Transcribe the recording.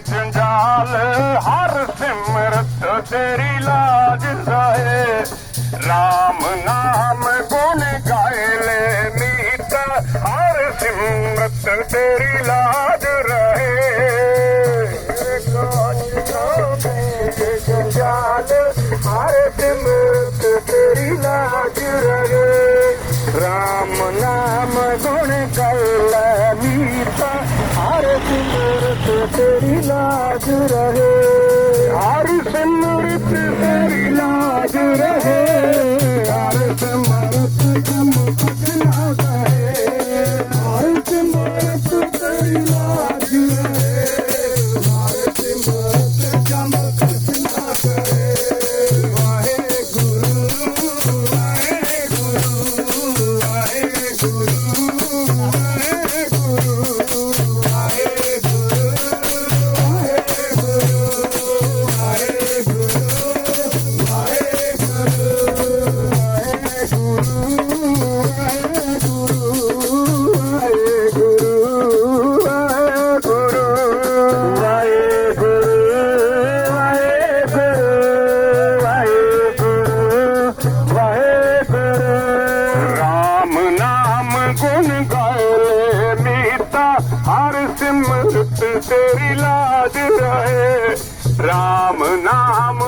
चंडाल हर सिमरत तेरी लाज जाए राम नाम गुण गाए ले मीत हर सिमरत तेरी लाज रहे तेरी लाज रहे। हर सिमरत तेरी लाज रहे। हर सिमरत तुम कुछ ना कहे। हर सिमरत तेरी लाज रहे। हर सिमरत तुम कुछ ना वाहे गुरु वाहे गुरु वाहे गुरु। गुण गाले मीता हर सिमरत तेरी लाज रहे। राम नाम